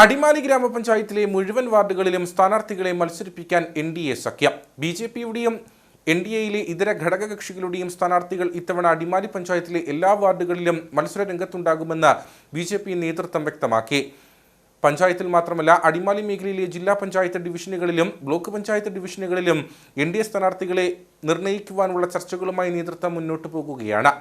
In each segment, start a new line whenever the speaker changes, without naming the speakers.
അടിമാലി ഗ്രാമപഞ്ചായത്തിലെ മുഴുവൻ വാർഡുകളിലും സ്ഥാനാർത്ഥികളെ മത്സരിപ്പിക്കാൻ എൻ ഡി എ സഖ്യം. ബി ജെ പിയുടെയും എൻ ഡി എയിലെ ഇതര ഘടകകക്ഷികളുടെയും സ്ഥാനാർത്ഥികൾ ഇത്തവണ അടിമാലി പഞ്ചായത്തിലെ എല്ലാ വാർഡുകളിലും മത്സര രംഗത്തുണ്ടാകുമെന്ന് ബി ജെ പി നേതൃത്വം വ്യക്തമാക്കി. പഞ്ചായത്തിൽ മാത്രമല്ല അടിമാലി മേഖലയിലെ ജില്ലാ പഞ്ചായത്ത് ഡിവിഷനുകളിലും ബ്ലോക്ക് പഞ്ചായത്ത് ഡിവിഷനുകളിലും എൻ ഡി എ സ്ഥാനാർത്ഥികളെ നിർണയിക്കുവാനുള്ള ചർച്ചകളുമായി നേതൃത്വം മുന്നോട്ട് പോകുകയാണ്.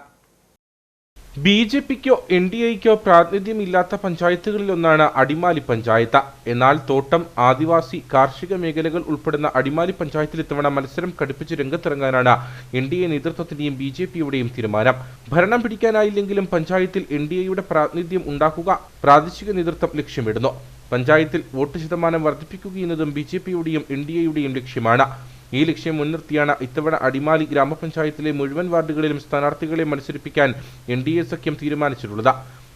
ബി ജെ പിക്കോ എൻ ഡി എക്കോ പ്രാതിനിധ്യമില്ലാത്ത പഞ്ചായത്തുകളിലൊന്നാണ് അടിമാലി പഞ്ചായത്ത്. എന്നാൽ തോട്ടം ആദിവാസി കാർഷിക മേഖലകൾ ഉൾപ്പെടുന്ന അടിമാലി പഞ്ചായത്തിൽ ഇത്തവണ മത്സരം കടുപ്പിച്ച് രംഗത്തിറങ്ങാനാണ് എൻ ഡി എ നേതൃത്വത്തിന്റെയും ബി ജെ പിയുടെയും തീരുമാനം. ഭരണം പിടിക്കാനായില്ലെങ്കിലും പഞ്ചായത്തിൽ എൻ ഡി എയുടെ പ്രാതിനിധ്യം ഉണ്ടാക്കുക പ്രാദേശിക നേതൃത്വം ലക്ഷ്യമിടുന്നു. പഞ്ചായത്തിൽ വോട്ട് ശതമാനം വർദ്ധിപ്പിക്കുകയെന്നതും ബി ജെ പിയുടെയും എൻ ഡി എയുടെയും ലക്ഷ്യമാണ്. ഈ ലക്ഷ്യം മുൻനിർത്തിയാണ് ഇത്തവണ അടിമാലി ഗ്രാമപഞ്ചായത്തിലെ മുഴുവൻ വാർഡുകളിലും സ്ഥാനാർത്ഥികളെ മത്സരിപ്പിക്കാൻ എൻ ഡി എ സഖ്യം തീരുമാനിച്ചിട്ടുള്ളത്.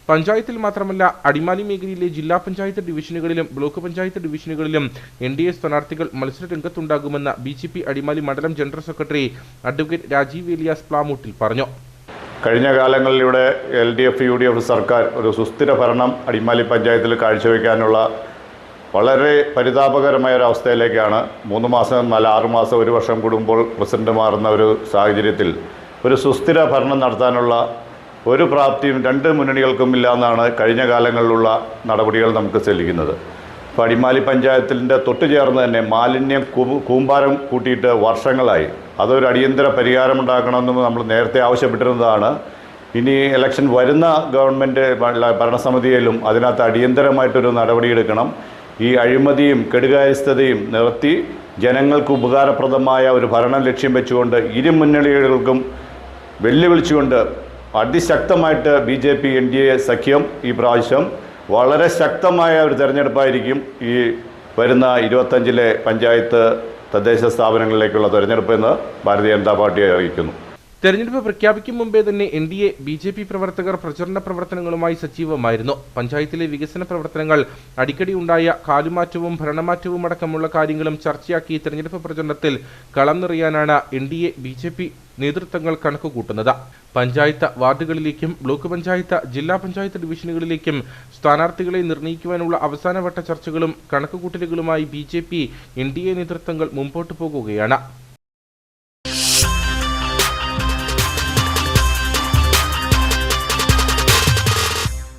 പഞ്ചായത്തിൽ മാത്രമല്ല അടിമാലി മേഖലയിലെ ജില്ലാ പഞ്ചായത്ത് ഡിവിഷനുകളിലും ബ്ലോക്ക് പഞ്ചായത്ത് ഡിവിഷനുകളിലും എൻ ഡി എ സ്ഥാനാർത്ഥികൾ മത്സര രംഗത്തുണ്ടാകുമെന്ന് ബി ജെ പി അടിമാലി മണ്ഡലം general secretary advocate Rajeev Elias Plamoottil പറഞ്ഞു.
കഴിഞ്ഞ കാലങ്ങളിലൂടെ L D F U D F സർക്കാർ ഒരു സുസ്ഥിര ഭരണം അടിമാലി പഞ്ചായത്തിൽ കാഴ്ചവെക്കാനുള്ള വളരെ പരിതാപകരമായ ഒരു അവസ്ഥയിലേക്കാണ് മൂന്ന് മാസം നാല് ആറ് മാസം ഒരു വർഷം കൂടുമ്പോൾ പ്രസിഡന്റ് മാറുന്ന ഒരു സാഹചര്യത്തിൽ ഒരു സുസ്ഥിര ഭരണം നടത്താനുള്ള ഒരു പ്രാപ്തിയും രണ്ട് മുന്നണികൾക്കും ഇല്ല എന്നാണ് കഴിഞ്ഞ കാലങ്ങളിലുള്ള നടപടികൾ നമുക്ക് ചെല്ലിക്കുന്നത് പടിമാലി പഞ്ചായത്തിന്റെ തൊട്ടു ചേർന്ന് തന്നെ മാലിന്യം കൂമ്പാരം കൂട്ടിയിട്ട് വർഷങ്ങളായി. അതൊരു അടിയന്തര പരിഹാരമുണ്ടാക്കണമെന്ന് നമ്മൾ നേരത്തെ ആവശ്യപ്പെട്ടിരുന്നതാണ്. ഇനി ഇലക്ഷൻ വരുന്ന ഗവൺമെന്റ് ഭരണസമിതിയിലും അതിനകത്ത് അടിയന്തരമായിട്ടൊരു നടപടിയെടുക്കണം. ഈ അഴിമതിയും കെടുകാര്യസ്ഥതയും നിർത്തി ജനങ്ങൾക്ക് ഉപകാരപ്രദമായ ഒരു ഭരണം ലക്ഷ്യം വെച്ചുകൊണ്ട് ഇരു മുന്നണികൾക്കും വെല്ലുവിളിച്ചുകൊണ്ട് അതിശക്തമായിട്ട് B J P N D A സഖ്യം ഈ പ്രാവശ്യം വളരെ ശക്തമായ ഒരു തെരഞ്ഞെടുപ്പായിരിക്കും ഈ വരുന്ന ഇരുപത്തഞ്ചിലെ പഞ്ചായത്ത് തദ്ദേശ സ്ഥാപനങ്ങളിലേക്കുള്ള തെരഞ്ഞെടുപ്പ് എന്ന് ഭാരതീയ ജനതാ പാർട്ടി അറിയിക്കുന്നു.
തെരഞ്ഞെടുപ്പ് പ്രഖ്യാപിക്കും മുമ്പേ തന്നെ N D A B J P പ്രവർത്തകർ പ്രചരണ പ്രവർത്തനങ്ങളുമായി സജീവമായിരുന്നു. പഞ്ചായത്തിലെ വികസന പ്രവർത്തനങ്ങൾ അടിക്കടി ഉണ്ടായ കാലുമാറ്റവും ഭരണമാറ്റവും അടക്കമുള്ള കാര്യങ്ങളും ചർച്ചയാക്കി തെരഞ്ഞെടുപ്പ് പ്രചരണത്തിൽ കളം നിറയാനാണ് N D A B J P നേതൃത്വങ്ങൾ കണക്കുകൂട്ടുന്നത്. പഞ്ചായത്ത് വാർഡുകളിലേക്കും ബ്ലോക്ക് പഞ്ചായത്ത് ജില്ലാ പഞ്ചായത്ത് ഡിവിഷനുകളിലേക്കും സ്ഥാനാർത്ഥികളെ നിർണയിക്കുവാനുള്ള അവസാനവട്ട ചർച്ചകളും കണക്കുകൂട്ടലുകളുമായി B J P N D A നേതൃത്വങ്ങൾ മുമ്പോട്ട് പോകുകയാണ്.